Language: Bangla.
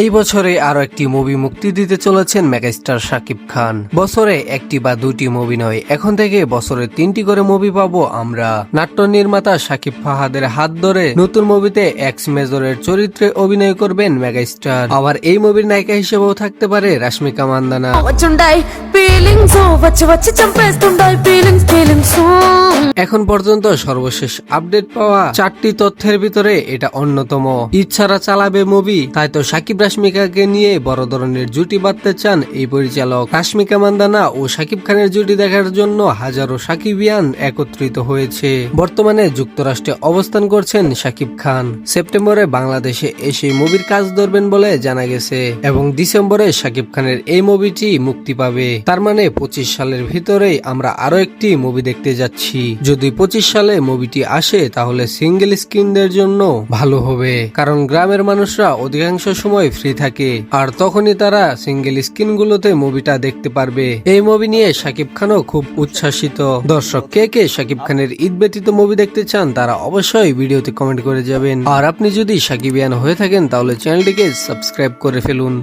এই বছরে আরও একটি মুভি মুক্তি দিতে চলেছেন মেগাস্টার শাকিব খান। বছরে একটি বা দুটি মুভি নয় এখন থেকে বছরে তিনটি করে মুভি পাবো আমরা। নাট্য নির্মাতা শাকিব ফাহাদের হাত ধরে নতুন মুভিতে এক্স মেজরের চরিত্রে অভিনয় করবেন মেগাস্টার। আবার এই মুভির নায়িকা হিসেবেও থাকতে পারে রাশ্মিকা মান্দানা। এখন পর্যন্ত সর্বশেষ আপডেট পাওয়া চারটি তথ্যের ভিতরে এটা অন্যতম। ইচ্ছারা চালাবে মুভি তাই তো সাকিব রাশ্মিকাকে নিয়ে বড় ধরনের জুটি বাঁধতে চান এই পরিচালক। রাশ্মিকা মান্দানা ও সাকিব খানের জুটি দেখার জন্য হাজারো সাকিবিয়ান একত্রিত হয়েছে। বর্তমানে যুক্তরাষ্ট্রে অবস্থান করছেন সাকিব খান। সেপ্টেম্বরে বাংলাদেশে এসে মুভির কাজ ধরবেন বলে জানা গেছে এবং ডিসেম্বরে সাকিব খানের এই মুভিটি মুক্তি পাবে। তার মানে পঁচিশ সালের ভিতরেই আমরা আরও একটি মুভি দেখতে যাচ্ছি। যদি পঁচিশ সালে মুভিটি আসে তাহলে সিঙ্গেল স্ক্রিনদের জন্য ভালো হবে। কারণ গ্রামের মানুষরা অধিকাংশ সময় ফ্রি থাকে। আর তখনই তারা সিঙ্গেল স্ক্রিন গুলোতে মুভিটা দেখতে পারবে। এই মুভি নিয়ে সাকিব খানও খুব উচ্ছ্বাসিত। দর্শক কে কে সাকিব খানের ঈদ ব্যতীত মুভি দেখতে চান, তারা অবশ্যই ভিডিওতে কমেন্ট করে যাবেন। আর আপনি যদি সাকিবিয়ান হয়ে থাকেন, তাহলে চ্যানেলটিকে সাবস্ক্রাইব করে ফেলুন।